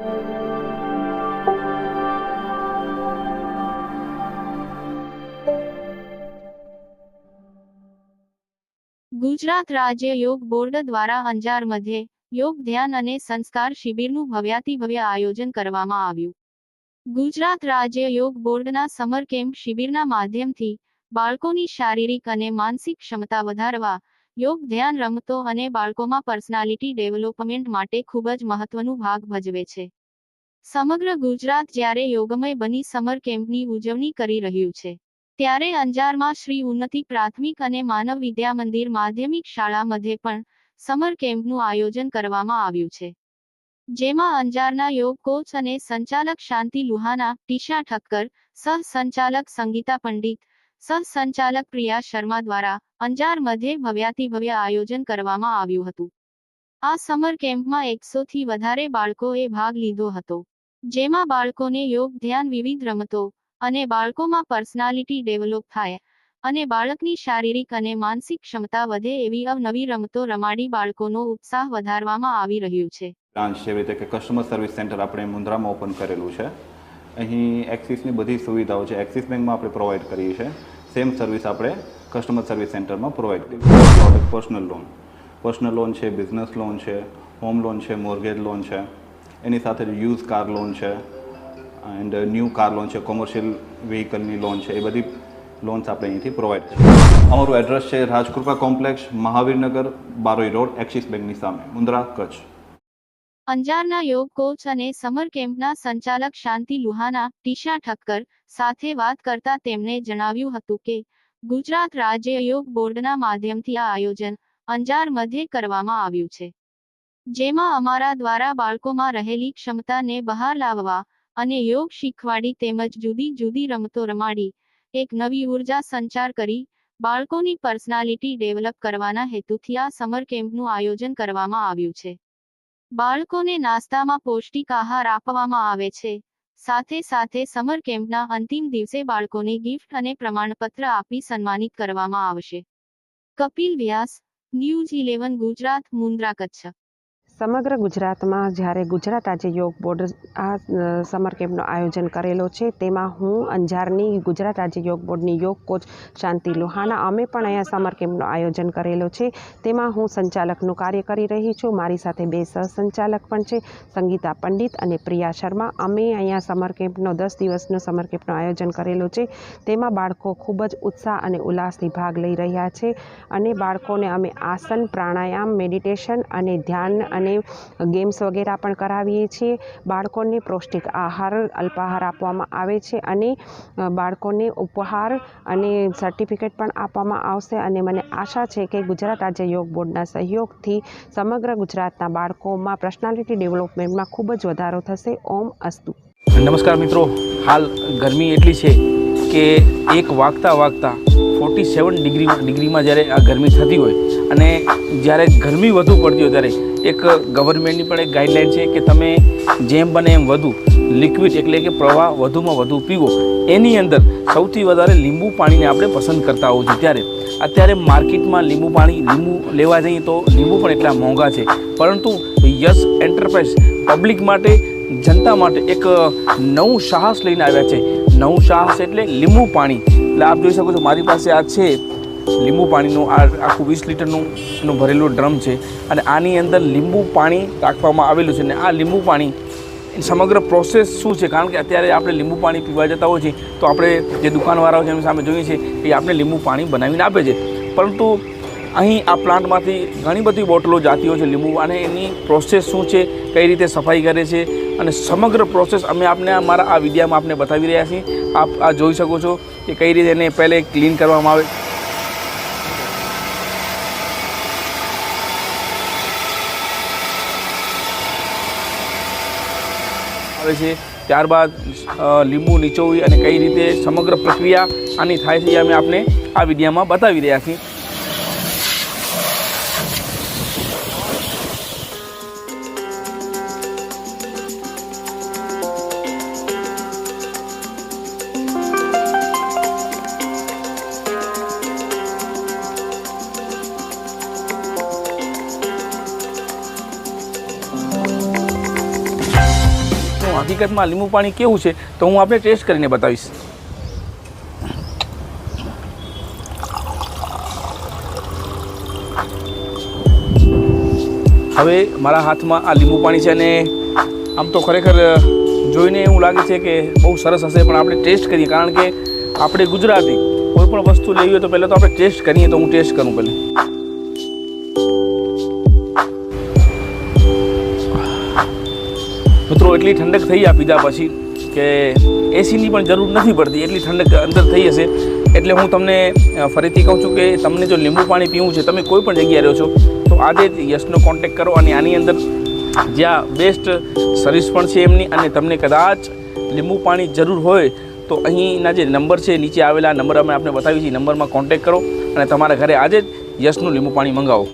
ગુજરાત રાજ્ય યોગ બોર્ડ દ્વારા અંજાર મધ્યે યોગ ધ્યાન અને સંસ્કાર શિબિરનું ભવ્યાતિભવ્ય આયોજન કરવામાં આવ્યું. ગુજરાત રાજ્ય યોગ બોર્ડના સમર કેમ્પ શિબિરના માધ્યમથી બાળકોની શારીરિક અને માનસિક ક્ષમતા વધારવા યોગ, ધ્યાન, રમતો અને બાળકોમાં પર્સનાલિટી ડેવલપમેન્ટ માટે ખૂબ જ મહત્વનું ભાગ ભજવે છે. સમગ્ર ગુજરાત જ્યારે યોગમય બની સમર કેમ્પની ઉજવણી કરી રહ્યું છે, ત્યારે અંજારમાં શ્રી ઉન્નતિ પ્રાથમિક અને માનવ વિદ્યા મંદિર માધ્યમિક શાળા મધ્યે પણ સમર કેમ્પનું આયોજન કરવામાં આવ્યું છે. જેમાં અંજારના યોગ કોચ અને સંચાલક શાંતિ લુહાના, ટીશા ઠક્કર સહ સંચાલક સંગીતા પંડિત સહ સંચાલક પ્રિયા શર્મા દ્વારા અંજાર મધ્યે ભવ્યાતિભવ્ય આયોજન કરવામાં આવ્યું હતું. આ સમર કેમ્પમાં એકસોથી વધારે બાળકોએ ભાગ લીધો હતો, જેમાં બાળકોને યોગ, ધ્યાન, વિવિધ રમતો અને બાળકોમાં પર્સનાલિટી ડેવલપ થાય અને બાળકની શારીરિક અને માનસિક ક્ષમતા વધે એવી અવનવી રમતો રમાડી બાળકોનો ઉત્સાહ વધારવામાં આવી રહ્યું છે. કસ્ટમર સર્વિસ સેન્ટર આપણે મુન્દ્રામાં ઓપન કરેલું છે. અહીં એક્સિસની બધી સુવિધાઓ છે. એક્સિસ બેંકમાં આપણે પ્રોવાઈડ કરીએ છીએ. સેમ સર્વિસ આપણે કસ્ટમર સર્વિસ સેન્ટરમાં પ્રોવાઈડ કરીએ છીએ. પર્સનલ લોન પર્સનલ લોન છે બિઝનેસ લોન છે હોમ લોન છે મોર્ગેજ લોન છે. એની સાથે યુઝ કાર લોન છે. એન્ડ ન્યૂ કાર લોન છે કોમર્શિયલ વ્હીકલની લોન છે. એ બધી લોન્સ આપણે અહીંથી પ્રોવાઈડ કરીએ અમારું એડ્રેસ છે Rajkrupa complex Mahavirnagar, Baroi road, Axis બેંકની સામે મુન્દ્રા કચ્છ. અંજારના યોગ કોચ અને સમર કેમ્પના સંચાલક શાંતિ લુહાના, ટીશા ઠક્કર, સાથે વાત કરતા તેમણે જણાવ્યું હતું કે, ગુજરાત રાજ્ય યોગ બોર્ડના માધ્યમથી આ આયોજન અંજાર મધ્યે કરવામાં આવ્યું છે. જેમાં અમારા દ્વારા બાળકોમાં રહેલી ક્ષમતાને બહાર લાવવા અને યોગ શીખવાડી તેમજ જુદી જુદી રમતો રમાડી, એક નવી ઊર્જા સંચાર કરી, બાળકોની પર્સનાલિટી ડેવલપ કરવાના હેતુથી આ સમર કેમ્પનું આયોજન કરવામાં આવ્યું છે. બાળકોને નાસ્તામાં પૌષ્ટિક આહાર આપવામાં આવે છે. સાથે સાથે સમર કેમ્પના અંતિમ દિવસે બાળકોને ગિફ્ટ અને પ્રમાણપત્ર આપી સન્માનિત કરવામાં આવશે. Kapil Vyas, News Eleven Gujarat, Mundra Kutch. સમગ્ર ગુજરાતમાં જ્યારે ગુજરાત રાજ્ય યોગ બોર્ડ આ સમર કેમ્પનું આયોજન કરેલો છે, તેમાં હું અંજારની ગુજરાત રાજ્ય યોગ બોર્ડની યોગ કોચ શાંતિ લોહાણા અમે પણ અહીંયા સમર કેમ્પનું આયોજન કરેલો છે. તેમાં હું સંચાલકનું કાર્ય કરી રહી છું. મારી સાથે બે સહસંચાલક પણ છે, સંગીતા પંડિત અને પ્રિયા શર્મા. અમે અહીંયા સમર કેમ્પનો દસ દિવસનો સમર કેમ્પનું આયોજન કરેલું છે. તેમાં બાળકો ખૂબ જ ઉત્સાહ અને ઉલ્લાસથી ભાગ લઈ રહ્યા છે અને બાળકોને અમે આસન, પ્રાણાયામ, મેડિટેશન અને ધ્યાન અને ગેમ્સ વગેરે પણ કરાવીએ છીએ. બાળકોને પૌષ્ટિક આહાર, અલ્પાહાર આપવામાં આવે છે અને બાળકોને ઉપહાર અને સર્ટિફિકેટ પણ આપવામાં આવશે. અને મને આશા છે કે ગુજરાત રાજ્ય યોગ બોર્ડના સહયોગથી સમગ્ર ગુજરાતના બાળકોમાં પર્સનાલિટી ડેવલપમેન્ટમાં ખૂબ જ વધારો થશે. ઓમ અસ્તુ. નમસ્કાર મિત્રો. હાલ ગરમી એટલી છે કે એક વાગતા વાગતા ફોર્ટી સેવન ડિગ્રી, ડિગ્રીમાં જ્યારે આ ગરમી થતી હોય અને જ્યારે ગરમી વધુ પડતી હોય ત્યારે એક ગવર્મેન્ટની પણ એક ગાઈડલાઇન છે કે તમે જેમ બને એમ વધુ લિક્વિડ એટલે કે પ્રવાહ વધુમાં વધુ પીવો. એની અંદર સૌથી વધારે લીંબુ પાણીને આપણે પસંદ કરતા હોઈએ છીએ. ત્યારે અત્યારે માર્કેટમાં લીંબુ પાણી, લીંબુ લેવા જઈએ તો લીંબુ પણ એટલા મોંઘા છે. પરંતુ યસ એન્ટરપ્રાઇઝ પબ્લિક માટે, જનતા માટે એક નવું સાહસ લઈને આવ્યા છે. નવું સાહસ એટલે લીંબુ પાણી. એટલે આપ જોઈ શકો છો મારી પાસે આ છે લીંબુ પાણીનું આ આખું વીસ લીટરનું ભરેલું ડ્રમ છે અને આની અંદર લીંબુ પાણી રાખવામાં આવેલું છે અને આ લીંબુ પાણી સમગ્ર પ્રોસેસ શું છે? કારણ કે અત્યારે આપણે લીંબુ પાણી પીવા જતા હોઈએ છીએ, તો આપણે જે દુકાનવાળાઓ છે એમની સામે જોઈએ છીએ એ આપણે લીંબુ પાણી બનાવીને આપે છે. પરંતુ અહીં આ પ્લાન્ટમાંથી ઘણી બધી બોટલો જાતિઓ છે લીંબુ અને એની પ્રોસેસ શું છે, કઈ રીતે સફાઈ કરે છે અને સમગ્ર પ્રોસેસ અમે આપને અમારા આ વિડીયામાં આપને બતાવી રહ્યા છીએ. આપ આ જોઈ શકો છો કે કઈ રીતે એને પહેલે ક્લીન કરવામાં આવે આવે છે. ત્યારબાદ લીંબુ નીચોવી અને કઈ રીતે સમગ્ર પ્રક્રિયા આની થાય છે એ અમે આપને આ વિડીયામાં બતાવી રહ્યા છીએ. આનું હકીકતમાં લીંબુ પાણી કેવું છે તો હું આપણે ટેસ્ટ કરીને બતાવીશ. હવે મારા હાથમાં આ લીંબુ પાણી છે અને આમ તો ખરેખર જોઈને એવું લાગે છે કે બહુ સરસ હશે, પણ આપણે ટેસ્ટ કરીએ, કારણ કે આપણે ગુજરાતી કોઈ પણ વસ્તુ લેવી હોય તો પહેલાં તો આપણે ટેસ્ટ કરીએ તો હું ટેસ્ટ કરું પહેલાં. મિત્રો, એટલી ઠંડક થઈ આ પીધા પછી કે એસીની પણ જરૂર નથી પડતી. એટલી ઠંડક અંદર થઈ હશે. એટલે હું તમને ફરીથી કહું છું કે તમને જો લીંબુ પાણી પીવું છે, તમે કોઈ પણ જગ્યાએ રહો છો, તો આજે જ યશનો કોન્ટેક કરો અને આની અંદર જ્યાં બેસ્ટ સર્વિસ પણ છે એમની અને તમને કદાચ લીંબુ પાણી જરૂર હોય, તો અહીંના જે નંબર છે, નીચે આવેલા નંબર અમે આપણે બતાવી છીએ. નંબરમાં કોન્ટેક કરો અને તમારા ઘરે આજે જ યશનું લીંબુ પાણી મંગાવો.